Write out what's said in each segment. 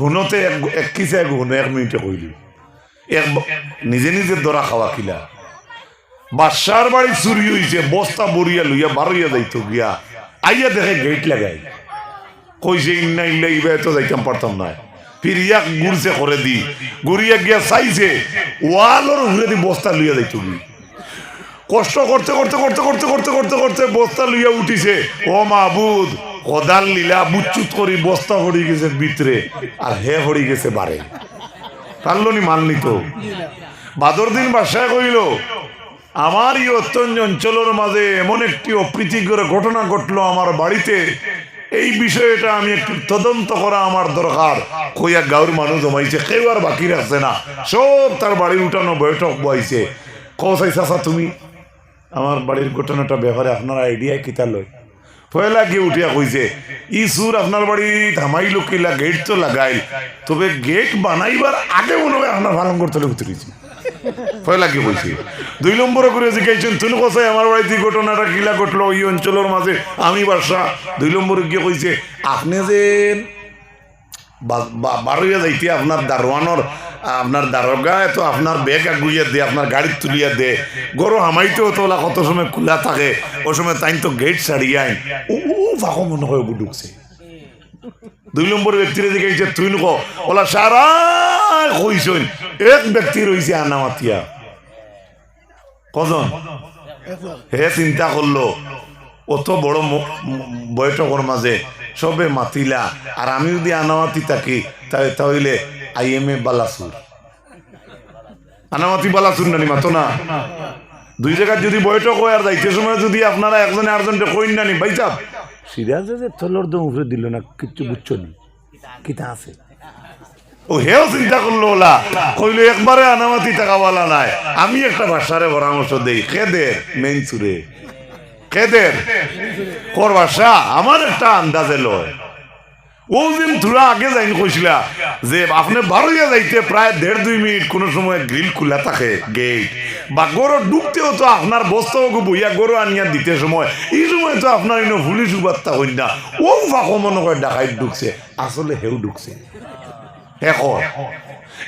হুনতে এক এক কিসে এক এক মিনিটে কইলি এক নিজে নিজে দরা খাওয়া কিলা বাসার বাড়ি চুরি হইছে বস্তা বরিয়া লইয়া বারইয়া যাইতো গিয়া, আইয়া দেখে গেট লাগাই। কইছে ইন্না ইল্লা তো যাইতাম, পারতাম না। ফিরিয়া গুড়ছে করে দি। গুড়িয়া গিয়া চাইছে, ওয়ালর ঘুরে দি বস্তা লইয়া যাইতো গি কষ্ট করতে করতে করতে করতে করতে করতে করতে বস্তা লইয়া উঠিছে, ও মাহবুদ কদাল লীলা বুচ্চুত করি, বস্তা হরি গেছে ভিতরে, আর হে হরি গেছে বারে। পারল নি মানলি তো বাদর দিন বাসায় কইল, আমার এই অত্যন্ত অঞ্চলের মাঝে এমন একটি অপ্রীতিকর ঘটনা ঘটলো আমার বাড়িতে। এই বিষয়টা আমি একটু তদন্ত করা আমার দরকার। কইয়া গাঁর মানুষ জমাইছে, কেউ আর বাকি রাখছে না। সব তার বাড়ির উঠানো বৈঠক বইছে। কসাই চাষা তুমি, আমার বাড়ির ঘটনাটা ব্যাপারে আপনার আইডিয়া কিতা লয়? পয়লা গিয়ে উঠিয়া কইছে, ই সুর আপনার বাড়ি থামাইল কিলা গেট তো লাগাইল। তবে গেট বানাইবার আগে মনে হয় আপনার পালন করতে উতরেছি পয়লা কি বলছি, দুই নম্বর করে জিজ্ঞাসেন তুমি কোথায় আমার বাড়িতে ঘটনাটা কিলা ঘটলো এই অঞ্চলের মাঝে? আমি বাসা। দুই নম্বরে গিয়ে কইছে, আপনি যে বা- বা- বারোইয়া যাইতে আপনার দারোয়ানোর আপনার দারোগায় তো আপনার ব্যাগ আগুইয়া দে, আপনার গাড়ি তুলিয়া দে। গরু হামাইতেও তোলা কত সময় খোলা থাকে ওই সময় তাই তো গেট ছাড়িয়ে আইন। ও ও ফাঁকো মনে হয় ওগু ঢুকছে দুই নম্বর ব্যক্তিরে জিজ্ঞাসা তুই নুক, ওলা সারা কইসইন এক ব্যক্তি রইছে আনামাতিয়া। কজন? হে চিন্তা করল অত বড় ম- মাঝে সবে মাতিলা আর আমি যদি আনামাতি থাকি তাহলে আই এম এ বালাসুর আনামাতি বালাসুর নানি মাতো না। দুই জায়গায় যদি বৈঠক হয় আর যাইতে সময় যদি আপনারা একজনে আরেকজনকে কইন নানি ভাইসাব সিরাজে যে তলর দম উপরে দিল না কিচ্ছু বুঝছ নি? কিতা আছে? ও হেও চিন্তা করল ওলা। কইলো একবারে আনামাতি টাকাওয়ালা নাই। আমি একটা ভাষারে পরামর্শ দেই। কেদের মেইন চুরে কেদের? কর ভাষা আমার একটা আন্দাজে লয়। ও দিন আগে যাইন কইছিলা যে আপনি বারোইয়া যাইতে প্রায় দেড় দুই মিনিট কোনো সময় গ্রিল খোলা থাকে গেট বা গরু ঢুকতেও তো আপনার বস্তা বইয়া গরু আনিয়া দিতে সময়, এই সময় তো আপনার ইনো পুলিশ উবাত্তা হই না। ও ফাঁকো মনে করে ডাকাইত ঢুকছে, আসলে হেউ ঢুকছে। এখন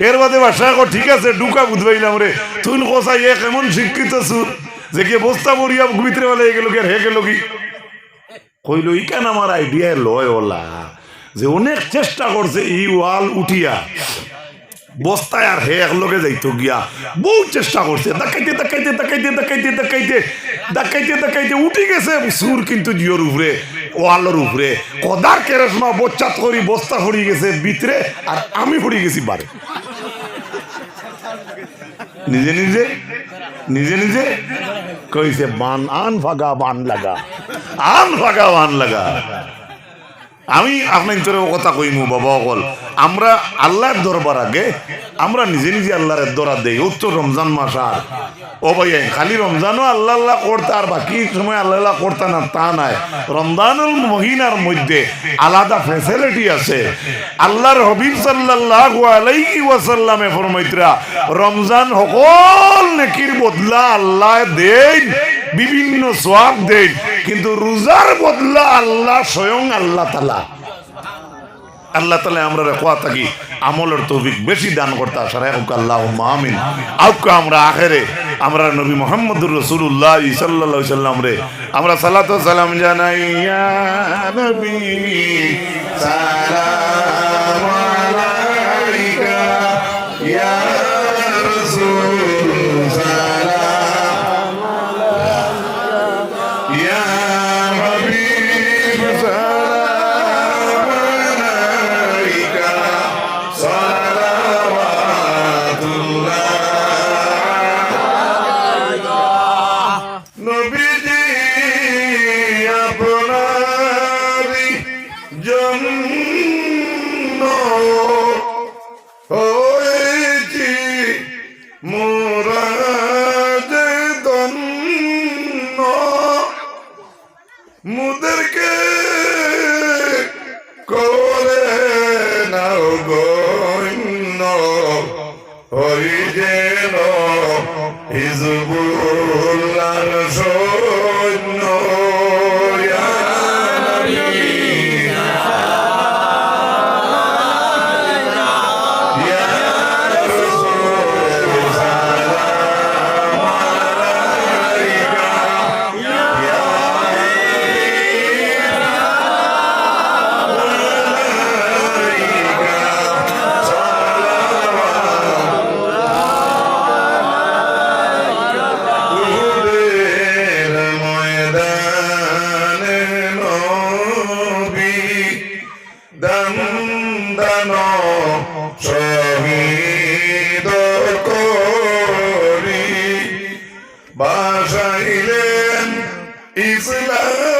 এর বাদে বাসা এখন ঠিক আছে, ঢুকা বুঝবাইলাম রে। তুই কোথায় এ কেমন শিক্ষিত সুর যে কে বস্তা বরিয়া ভিতরে বলে গেল কি আর হে গেল কি? কইল ই কেন আমার আইডিয়া লয় ওলা। যে অনেক চেষ্টা করছে এই ওয়াল উঠিয়া। বস্তায় আর হে একলগে যাইতো গিয়া। বহু চেষ্টা করছে। দেখাইতে দেখাইতে দেখাইতে দেখাইতে দেখাইতে দেখাইতে দেখাইতে উঠি গেছে সুর কিন্তু জিওর উপরে, ওয়ালের উপরে। কদার কেরসমা বচ্চাত করি বস্তা হরি গেছে ভিতরে আর আমি হরি গেছি বারে। নিজে নিজে নিজে নিজে কইছে, বান, আন ফাগা বান লাগা, আন ফাগা বান লাগা। আমি আপনার কথা কইমু, বাবা অকল। আমরা আল্লাহর দরবার আগে, আমরা নিজে নিজে আল্লাহর দরা দেই। উত্তর রমজান মাস আর। ও ভাই খালি রমজানও আল্লাহ আল্লাহ করতে আর বাকি সময় আল্লাহ আল্লাহ করতে না, তা নাই। রমজানুল মহিনার মধ্যে আলাদা ফেসিলিটি আছে। আল্লাহর হবিব সাল্লাল্লাহু আলাইহি ওয়াসাল্লামে ফরমাইতরা, রমজান সকল নেকির বদলা আল্লাহ দেন। বিভিন্ন সোয়াব দেন কিন্তু রোজার বদলা আল্লাহ স্বয়ং আল্লাহ তালা। আল্লাহ তালা আমরা রেখা থাকি, আমলের তৌফিক বেশি দান করতে আসার হোক আল্লাহ আমিন। আউকা আমরা আখেরে, আমরা নবী মোহাম্মদুর রসুল্লাহ সাল্লাহ সাল্লাম রে, আমরা সালাত সালাম জানাই, ইয়া নবী জন্য হয়েছি দন্ন মুদেরকে করে নাও গণ্য হই যেন হিজবুল্লার খান্দানো শহীদ করি। বাসাইলেন ইসলামের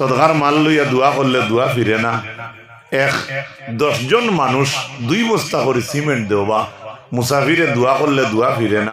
সদকার মাল লইয়া দোয়া করলে দোয়া ফিরে না। এক, দশজন মানুষ দুই বস্তা করে সিমেন্ট দেওয়া মুসাফিরে দোয়া করলে দোয়া ফিরে না।